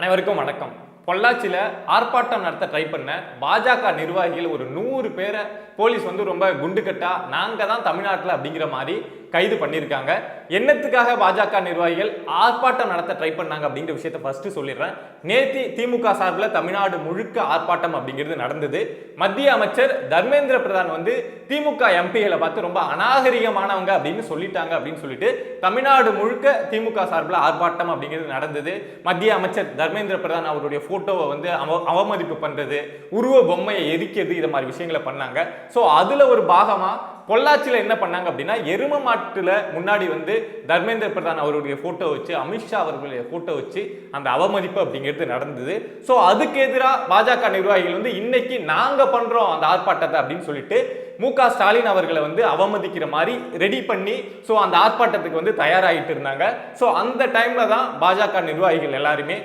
அனைவருக்கும் வணக்கம். பொள்ளாச்சியில் ஆர்ப்பாட்டம் நடத்த ட்ரை பண்ண பாஜக நிர்வாகிகள் ஒரு நூறு பேரை போலீஸ் வந்து ரொம்ப குண்டுக்கட்டா நாங்கள் தான் தமிழ்நாட்டில் அப்படிங்கிற மாதிரி கைது பண்ணியிருக்காங்க. என்னத்துக்காக பாஜக நிர்வாகிகள் ஆர்ப்பாட்டம் நடத்த ட்ரை பண்ணாங்க அப்படிங்கிற விஷயத்த ஃபர்ஸ்ட் சொல்லிடுறேன். நேத்தி திமுக சார்பில் தமிழ்நாடு முழுக்க ஆர்ப்பாட்டம் அப்படிங்கிறது நடந்தது. மத்திய அமைச்சர் தர்மேந்திர பிரதான் வந்து திமுக எம்பிகளை பார்த்து ரொம்ப அநாகரிகமானவங்க அப்படின்னு சொல்லிட்டாங்க அப்படின்னு சொல்லிட்டு தமிழ்நாடு முழுக்க திமுக சார்பில் ஆர்ப்பாட்டம் அப்படிங்கிறது நடந்தது. மத்திய அமைச்சர் தர்மேந்திர பிரதான் அவருடைய போட்டோவை வந்து அவ அவமதிப்பு பண்றது உருவ பொம்மையை எரிக்கிறது இது மாதிரி விஷயங்கள் பண்ணாங்க. ஸோ அதுல ஒரு பாகமா பொள்ளாச்சியில் என்ன பண்ணாங்க அப்படின்னா எரும மாட்டுல முன்னாடி வந்து தர்மேந்திர பிரதான் அவருடைய ஃபோட்டோ வச்சு அமித்ஷா அவர்களுடைய ஃபோட்டோ வச்சு அந்த அவமதிப்பு அப்படிங்கிறது நடந்தது. ஸோ அதுக்கு எதிராக பாஜக நிர்வாகிகள் வந்து இன்னைக்கு நாங்கள் பண்ணுறோம் அந்த ஆர்ப்பாட்டத்தை அப்படின்னு சொல்லிட்டு மு க ஸ்டாலின் அவர்களை வந்து அவமதிக்கிற மாதிரி ரெடி பண்ணி ஸோ அந்த ஆர்ப்பாட்டத்துக்கு வந்து தயாராகிட்டு இருந்தாங்க. ஸோ அந்த டைமில் தான் பாஜக நிர்வாகிகள் எல்லாருமே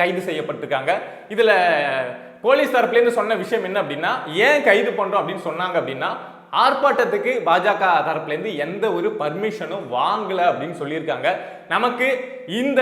கைது செய்யப்பட்டிருக்காங்க. இதில் போலீஸ் தரப்புலேருந்து சொன்ன விஷயம் என்ன அப்படின்னா ஏன் கைது பண்ணுறோம் அப்படின்னு சொன்னாங்க அப்படின்னா ஆர்ப்பாட்டத்துக்கு பாஜக தரப்புலேருந்து எந்த ஒரு பர்மிஷனும் வாங்கலை அப்படின்னு சொல்லியிருக்காங்க. நமக்கு இந்த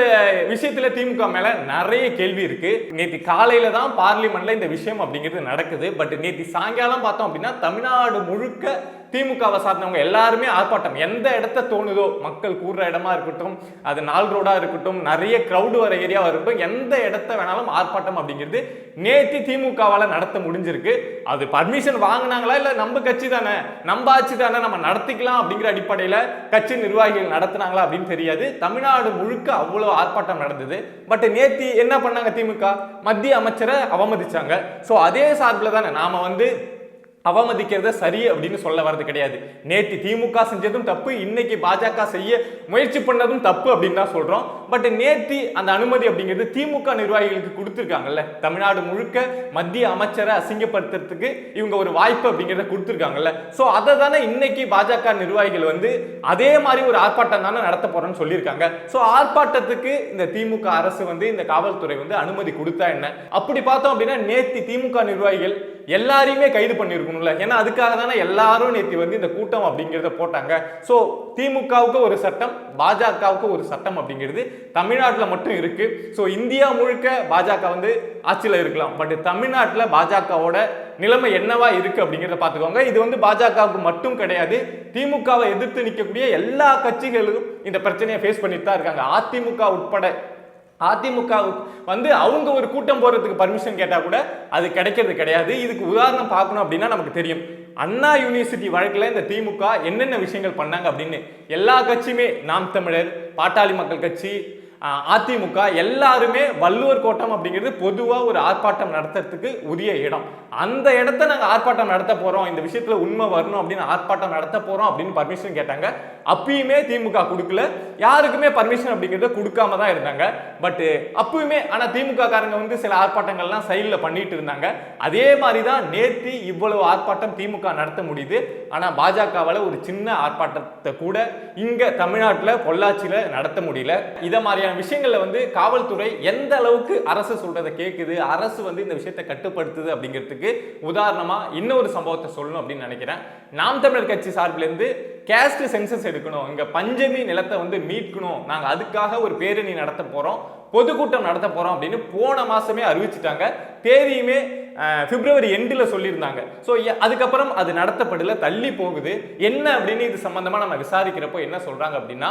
விஷயத்துல திமுக மேல நிறைய கேள்வி இருக்கு. நேற்று காலையில தான் பார்லிமெண்ட்ல இந்த விஷயம் அப்படிங்கிறது நடக்குது. பட் நேற்று சாயங்காலம் பார்த்தோம் அப்படின்னா தமிழ்நாடு முழுக்க திமுகவை சார்ந்தவங்க எல்லாருமே ஆர்ப்பாட்டம். எந்த இடத்த தோணுதோ மக்கள் கூடுற இடமா இருக்கட்டும் அது நாள் ரோடா இருக்கட்டும் நிறைய க்ரௌடு வர ஏரியாவாக இருக்கட்டும் எந்த இடத்த வேணாலும் ஆர்ப்பாட்டம் அப்படிங்கிறது நேற்று திமுகவால் நடத்த முடிஞ்சிருக்கு. அது பர்மிஷன் வாங்கினாங்களா இல்லை நம்ம கட்சி தானே? நம்ம ஆட்சி தானே நம்ம நடத்திக்கலாம் அப்படிங்கிற அடிப்படையில் கட்சி நிர்வாகிகள் நடத்துனாங்களா அப்படின்னு தெரியாது. தமிழ் தமிழ்நாடு முழுக்க அவ்வளவு ஆர்ப்பாட்டம் நடந்தது. பட் நேத்தி என்ன பண்ணாங்க திமுக? மத்திய அமைச்சரை அவமதிச்சாங்க. சோ அதே சார்பில் தானே நாம வந்து அவமதிக்கிறத சரி அப்படின்னு சொல்ல வர்றது கிடையாது. நேற்று திமுக செஞ்சதும் தப்பு இன்னைக்கு பாஜக செய்ய முயற்சி பண்ணதும் தப்பு அப்படின்னு தான் சொல்றோம். பட் நேற்று அந்த அனுமதி அப்படிங்கிறது திமுக நிர்வாகிகளுக்கு கொடுத்துருக்காங்கல்ல. தமிழ்நாடு முழுக்க மத்திய அமைச்சரை அசிங்கப்படுத்துறதுக்கு இவங்க ஒரு வாய்ப்பு அப்படிங்கிறத கொடுத்துருக்காங்கல்ல. ஸோ அதை தானே இன்னைக்கு பாஜக நிர்வாகிகள் வந்து அதே மாதிரி ஒரு ஆர்ப்பாட்டம் தானே நடத்த போறோம்னு சொல்லியிருக்காங்க. ஸோ ஆர்ப்பாட்டத்துக்கு இந்த திமுக அரசு வந்து இந்த காவல்துறை வந்து அனுமதி கொடுத்தா என்ன? அப்படி பார்த்தோம் அப்படின்னா நேற்று திமுக நிர்வாகிகள் எல்லாரையுமே கைது பண்ணியிருக்கணும்ல. ஏன்னா அதுக்காக தானே எல்லாரும் நேற்று வந்து இந்த கூட்டம் அப்படிங்கிறத போட்டாங்க. ஸோ திமுகவுக்கு ஒரு சட்டம் பாஜகவுக்கு ஒரு சட்டம் அப்படிங்கிறது தமிழ்நாட்டில் மட்டும் இருக்கு. ஸோ இந்தியா முழுக்க பாஜக வந்து ஆட்சியில் இருக்கலாம். பட் தமிழ்நாட்டில் பாஜகவோட நிலைமை என்னவா இருக்கு அப்படிங்கிறத பார்த்துக்கோங்க. இது வந்து பாஜகவுக்கு மட்டும் கிடையாது. திமுகவை எதிர்த்து நிற்கக்கூடிய எல்லா கட்சிகளும் இந்த பிரச்சனையை ஃபேஸ் பண்ணிட்டு தான் இருக்காங்க. அதிமுக உட்பட அதிமுக வந்து அவங்க ஒரு கூட்டம் போறதுக்கு பர்மிஷன் கேட்டால் கூட அது கிடைக்கிறது கிடையாது. இதுக்கு உதாரணம் பார்க்கணும் அப்படின்னா நமக்கு தெரியும். அண்ணா யூனிவர்சிட்டி வழக்கில் இந்த திமுக என்னென்ன விஷயங்கள் பண்ணாங்க அப்படின்னு எல்லா கட்சியுமே நாம் தமிழர் பாட்டாளி மக்கள் கட்சி அதிமுக எல்லாருமே வள்ளுவர் கோட்டம் அப்படிங்கிறது பொதுவாக ஒரு ஆர்ப்பாட்டம் நடத்துறதுக்கு உரிய இடம். அந்த இடத்த நாங்கள் ஆர்ப்பாட்டம் நடத்த போகிறோம் இந்த விஷயத்தில் உண்மை வரணும் அப்படின்னு ஆர்ப்பாட்டம் நடத்த போகிறோம் அப்படின்னு பர்மிஷன் கேட்டாங்க. அப்பயுமே திமுக கொடுக்கல. யாருக்குமே பர்மிஷன் அப்படிங்கிறத கொடுக்காம தான் இருந்தாங்க. பட் அப்பயுமே ஆனால் திமுக காரங்க வந்து சில ஆர்ப்பாட்டங்கள்லாம் சைடில் பண்ணிட்டு இருந்தாங்க. அதே மாதிரி தான் நேற்று இவ்வளவு ஆர்ப்பாட்டம் திமுக நடத்த முடியுது. ஆனால் பாஜகவால் ஒரு சின்ன ஆர்ப்பாட்டத்தை கூட இங்கே தமிழ்நாட்டில் பொள்ளாச்சியில் நடத்த முடியல. இதை மாதிரியான விஷயங்களில் வந்து காவல்துறை எந்த அளவுக்கு அரசு சொல்றதை கேட்குது அரசு வந்து இந்த விஷயத்தை கட்டுப்படுத்துது அப்படிங்கிறதுக்கு உதாரணமாக இன்னொரு சம்பவத்தை சொல்லணும் அப்படின்னு நினைக்கிறேன். நாம் தமிழர் கட்சி சார்பிலேருந்து கேஸ்ட் சென்சஸ் எடுக்கணும். இங்க பஞ்சமி நிலத்தை வந்து மீட்கணும். நாங்க அதுக்காக ஒரு பேரணி நடத்த போறோம். பொதுக்கூட்டம் நடத்த போறோம் அப்படின்னு போன மாசமே அறிவிச்சிட்டாங்க. தேதியுமே பிப்ரவரி எண்டில் சொல்லியிருந்தாங்க. ஸோ அதுக்கப்புறம் அது நடத்தப்படல தள்ளி போகுது. என்ன அப்படின்னு இது சம்பந்தமா நம்ம விசாரிக்கிறப்போ என்ன சொல்றாங்க அப்படின்னா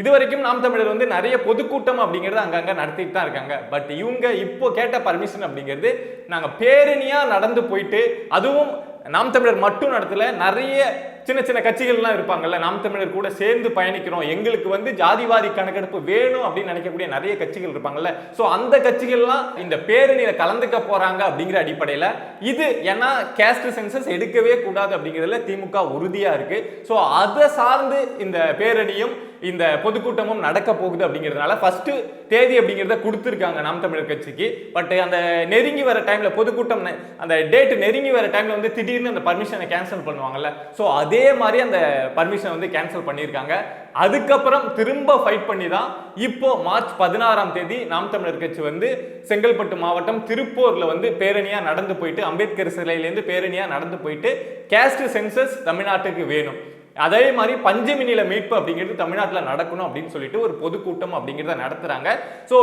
இது வரைக்கும் நாம் தமிழர் வந்து நிறைய பொதுக்கூட்டம் அப்படிங்கிறது அங்கங்கே நடத்திட்டு தான் இருக்காங்க. பட் இவங்க இப்போ கேட்ட பர்மிஷன் அப்படிங்கிறது நாங்கள் பேரணியாக நடந்து போயிட்டு அதுவும் நாம் தமிழர் மட்டும் நடத்தல நிறைய சின்ன சின்ன கட்சிகள்லாம் இருப்பாங்கல்ல நாம் தமிழர் கூட சேர்ந்து பயணிக்கிறோம். எங்களுக்கு வந்து ஜாதிவாதி கணக்கெடுப்பு வேணும் அப்படின்னு நினைக்கக்கூடிய நிறைய கட்சிகள் இருப்பாங்கல்ல. ஸோ அந்த கட்சிகள்லாம் இந்த பேரணியில் கலந்துக்க போறாங்க அப்படிங்கிற அடிப்படையில் இது ஏன்னா கேஸ்ட் சென்சஸ் எடுக்கவே கூடாது அப்படிங்கிறதுல திமுக உறுதியாக இருக்கு. ஸோ அதை சார்ந்து இந்த பேரணியும் இந்த பொதுக்கூட்டமும் நடக்க போகுது அப்படிங்கிறதுனால ஃபர்ஸ்ட் தேதி அப்படிங்கிறத கொடுத்துருக்காங்க நாம் தமிழர் கட்சிக்கு. பட் அந்த நெருங்கி வர டைம்ல பொதுக்கூட்டம் அந்த டேட் நெருங்கி வர டைம்ல வந்து திடீர்னு அந்த பர்மிஷனை கேன்சல் பண்ணுவாங்கல்ல. ஸோ அதே மாதிரி அந்த பர்மிஷனை வந்து கேன்சல் பண்ணியிருக்காங்க. அதுக்கப்புறம் திரும்ப ஃபைட் பண்ணி தான் இப்போ மார்ச் பதினாறாம் தேதி நாம் தமிழர் கட்சி வந்து செங்கல்பட்டு மாவட்டம் திருப்பூர்ல வந்து பேரணியா நடந்து போயிட்டு அம்பேத்கர் சிலையிலேருந்து பேரணியா நடந்து போயிட்டு கேஸ்ட் சென்சஸ் தமிழ்நாட்டுக்கு வேணும். அதே மாதிரி பஞ்சமி நில மீட்பு அப்படிங்கிறது தமிழ்நாட்டில் நடக்கணும் அப்படின்னு சொல்லிட்டு ஒரு பொதுக்கூட்டம் அப்படிங்கிறத நடத்துறாங்க. ஸோ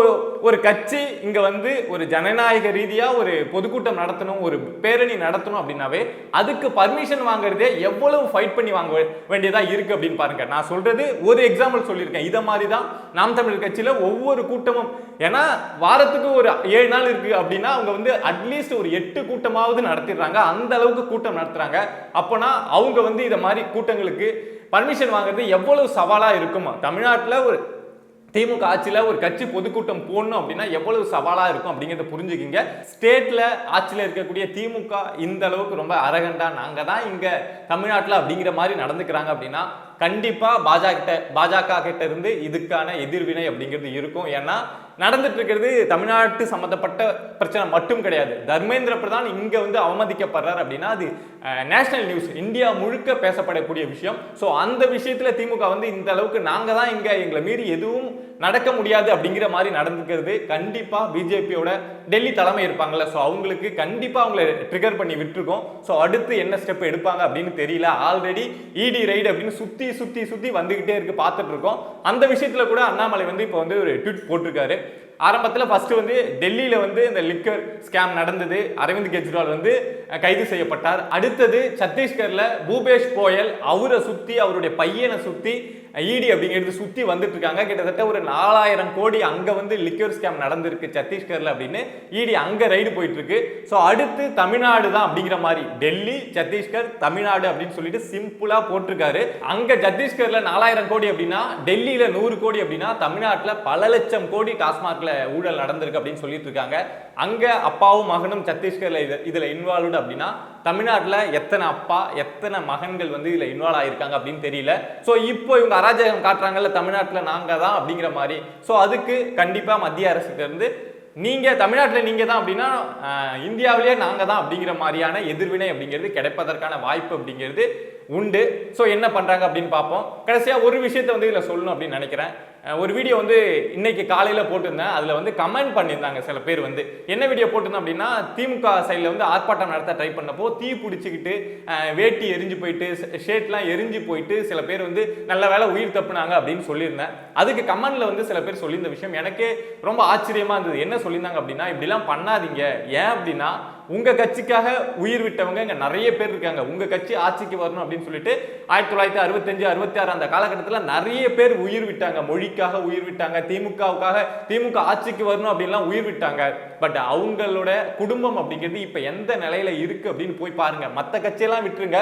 ஒரு கட்சி இங்க வந்து ஒரு ஜனநாயக ரீதியா ஒரு பொதுக்கூட்டம் நடத்தணும் ஒரு பேரணி நடத்தணும் அப்படின்னாவே அதுக்கு பர்மிஷன் வாங்குறதே எவ்வளவு ஃபைட் பண்ணி வாங்க வேண்டியதாக வேண்டியதா இருக்கு அப்படின்னு பாருங்க. நான் சொல்றது ஒரு எக்ஸாம்பிள் சொல்லியிருக்கேன். இதை மாதிரி தான் நாம் தமிழர் கட்சியில ஒவ்வொரு கூட்டமும் ஏன்னா வாரத்துக்கு ஒரு ஏழு நாள் இருக்கு அப்படின்னா அவங்க வந்து அட்லீஸ்ட் ஒரு எட்டு கூட்டமாவது நடத்திடுறாங்க. அந்த அளவுக்கு கூட்டம் நடத்துறாங்க. அப்போனா அவங்க வந்து இதை மாதிரி கூட்டங்களுக்கு பர்மிஷன் வாங்குறது எவ்வளவு சவாலா இருக்குமா? தமிழ்நாட்டில் ஒரு திமுக ஆட்சியில் ஒரு கட்சி பொதுக்கூட்டம் போடணும் அப்படின்னா எவ்வளவு சவாலாக இருக்கும் அப்படிங்கிறத புரிஞ்சுக்கிங்க. ஸ்டேட்டில் ஆட்சியில் இருக்கக்கூடிய திமுக இந்த அளவுக்கு ரொம்ப அரகண்டா நாங்கள் தான் இங்கே தமிழ்நாட்டில் அப்படிங்கிற மாதிரி நடந்துக்கிறாங்க அப்படின்னா கண்டிப்பாக பாஜக பாஜக கிட்ட இருந்து இதுக்கான எதிர்வினை அப்படிங்கிறது இருக்கும். ஏன்னா நடந்துட்டு இருக்கிறது தமிழ்நாட்டு சம்மந்தப்பட்ட பிரச்சனை மட்டும் கிடையாது. தர்மேந்திர பிரதான் இங்கே வந்து அவமதிக்கப்படுறார் அப்படின்னா அது நேஷனல் நியூஸ் இந்தியா முழுக்க பேசப்படக்கூடிய விஷயம். ஸோ அந்த விஷயத்தில் திமுக வந்து இந்த அளவுக்கு நாங்கள் தான் இங்கே எங்களை மீறி எதுவும் நடக்க முடியாது அப்படிங்கிற மாதிரி நடந்துக்கிறது கண்டிப்பாக பிஜேபியோட டெல்லி தலைமை இருப்பாங்கல்ல. ஸோ அவங்களுக்கு கண்டிப்பாக அவங்கள ட்ரிகர் பண்ணி விட்டுருக்கோம். ஸோ அடுத்து என்ன ஸ்டெப் எடுப்பாங்க அப்படின்னு தெரியல. ஆல்ரெடி இடி ரைடு அப்படின்னு சுற்றி சுற்றி சுற்றி வந்துக்கிட்டே இருக்கு பார்த்துட்டு இருக்கோம். அந்த விஷயத்தில் கூட அண்ணாமலை வந்து இப்போ வந்து ஒரு ட்விட் போட்டிருக்காரு. ஆரம்பத்தில் ஃபஸ்ட்டு வந்து டெல்லியில் வந்து இந்த லிக்கர் ஸ்கேம் நடந்தது. அரவிந்த் கெஜ்ரிவால் வந்து கைது செய்யப்பட்டார். அடுத்தது சத்தீஸ்கரில் பூபேஷ் கோயல் அவரை சுற்றி அவருடைய பையனை சுற்றி இடி அப்படிங்கிறது சுற்றி வந்துட்டு இருக்காங்க கிட்டத்தட்ட ஒரு நாலாயிரம் கோடி அங்கே வந்து லிக்யூர் ஸ்கேம் நடந்திருக்கு சத்தீஸ்கரில் அப்படின்னு இடி அங்கே ரைடு போயிட்டு இருக்கு ஸோ அடுத்து தமிழ்நாடு தான் அப்படிங்கிற மாதிரி. டெல்லி சத்தீஸ்கர் தமிழ்நாடு அப்படின்னு சொல்லிட்டு சிம்பிளாக போட்டிருக்காரு. அங்கே சத்தீஸ்கரில் நாலாயிரம் கோடி அப்படின்னா டெல்லியில் நூறு கோடி அப்படின்னா தமிழ்நாட்டில் பல லட்சம் கோடி டாஸ்மாகில் ஊழல் நடந்திருக்கு அப்படின்னு சொல்லிட்டு இருக்காங்க அங்கே அப்பாவும் மகனும் சத்தீஸ்கரில் இது- இன்வால்வ்டு அப்படின்னா தமிழ்நாட்டில் எத்தனை அப்பா எத்தனை மகன்கள் வந்து இதில் இன்வால்வ் ஆகியிருக்காங்க அப்படின்னு தெரியல. ஸோ இப்போ இவங்க அராஜகம் காட்டுறாங்கல்ல தமிழ்நாட்டில் நாங்கள் தான் அப்படிங்கிற மாதிரி. ஸோ அதுக்கு கண்டிப்பாக மத்திய அரசுக்கிட்டேருந்து நீங்கள் தமிழ்நாட்டில் நீங்கள் தான் அப்படின்னா இந்தியாவிலேயே நாங்கள் தான் அப்படிங்கிற மாதிரியான எதிர்வினை அப்படிங்கிறது கிடைப்பதற்கான வாய்ப்பு அப்படிங்கிறது உண்டு. ஸோ என்ன பண்ணுறாங்க அப்படின்னு பார்ப்போம். கடைசியாக ஒரு விஷயத்தை வந்து இதில் சொல்லணும் அப்படின்னு நினைக்கிறேன். ஒரு வீடியோ வந்து இன்னைக்கு காலையில் போட்டிருந்தேன். அதில் வந்து கமெண்ட் பண்ணியிருந்தாங்க சில பேர் வந்து. என்ன வீடியோ போட்டிருந்தேன் அப்படின்னா திமுக சைடில் வந்து ஆர்ப்பாட்டம் நடத்த ட்ரை பண்ணப்போ தீ பிடிச்சிக்கிட்டு வேட்டி எரிஞ்சு போயிட்டு ஷேட்லாம் எரிஞ்சு போயிட்டு சில பேர் வந்து நல்ல வேலை உயிர் தப்புனாங்க அப்படின்னு சொல்லியிருந்தேன். அதுக்கு கமெண்டில் வந்து சில பேர் சொல்லியிருந்த விஷயம் எனக்கே ரொம்ப ஆச்சரியமாக இருந்தது. என்ன சொல்லியிருந்தாங்க அப்படின்னா இப்படிலாம் பண்ணாதீங்க. ஏன் அப்படின்னா உங்கள் கட்சிக்காக உயிர் விட்டவங்க இங்கே நிறைய பேர் இருக்காங்க. உங்கள் கட்சி ஆட்சிக்கு வரணும் அப்படின்னு சொல்லிட்டு ஆயிரத்தி தொள்ளாயிரத்தி அறுபத்தஞ்சு அறுபத்தி ஆறு அந்த காலகட்டத்தில் நிறைய பேர் உயிர் விட்டாங்க. மொழிக்காக உயிர் விட்டாங்க. திமுகவுக்காக திமுக ஆட்சிக்கு வரணும் அப்படின்லாம் உயிர் விட்டாங்க. பட் அவங்களோட குடும்பம் அப்படிங்கிறது இப்போ எந்த நிலையில இருக்கு அப்படின்னு போய் பாருங்க. மற்ற கட்சியெல்லாம் விட்டுருங்க.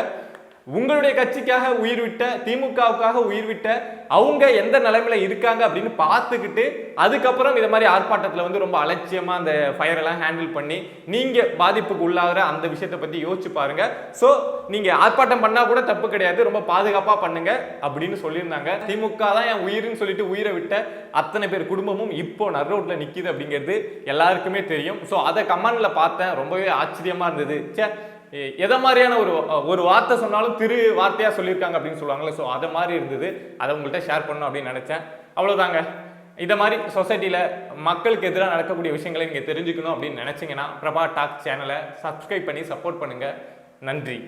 உங்களுடைய கட்சிக்காக உயிர் விட்ட திமுகவுக்காக உயிர் விட்ட அவங்க எந்த நிலைமையில இருக்காங்க அப்படின்னு பார்த்துக்கிட்டு அதுக்கப்புறம் இதை மாதிரி ஆர்ப்பாட்டத்தில் வந்து ரொம்ப அலட்சியமா அந்த ஃபயரெல்லாம் ஹேண்டில் பண்ணி நீங்க பாதிப்புக்கு உள்ளாகிற அந்த விஷயத்தை பத்தி யோசிச்சு பாருங்க. ஸோ நீங்க ஆர்ப்பாட்டம் பண்ணா கூட தப்பு கிடையாது. ரொம்ப பாதுகாப்பா பண்ணுங்க அப்படின்னு சொல்லியிருந்தாங்க. திமுக தான் என் உயிர்னு சொல்லிட்டு உயிரை விட்ட அத்தனை பேர் குடும்பமும் இப்போ நர்ரோட்ல நிக்குது அப்படிங்கிறது எல்லாருக்குமே தெரியும். ஸோ அதை கமெண்ட்ல பார்த்தேன். ரொம்பவே ஆச்சரியமா இருந்தது. சே எதை மாதிரியான ஒரு ஒரு வார்த்தை சொன்னாலும் திரு வார்த்தையாக சொல்லியிருக்காங்க அப்படின்னு சொல்லுவாங்கல்ல ஸோ அதை மாதிரி இருந்தது. அதை உங்கள்கிட்ட ஷேர் பண்ணணும் அப்படின்னு நினச்சேன். அவ்வளோதாங்க இதை மாதிரி சொசைட்டியில் மக்களுக்கு எதிராக நடக்கக்கூடிய விஷயங்களை நீங்கள் தெரிஞ்சுக்கணும் அப்படின்னு நினச்சிங்கன்னா பிரபா டாக் சேனலை சப்ஸ்கிரைப் பண்ணி சப்போர்ட் பண்ணுங்கள் நன்றி.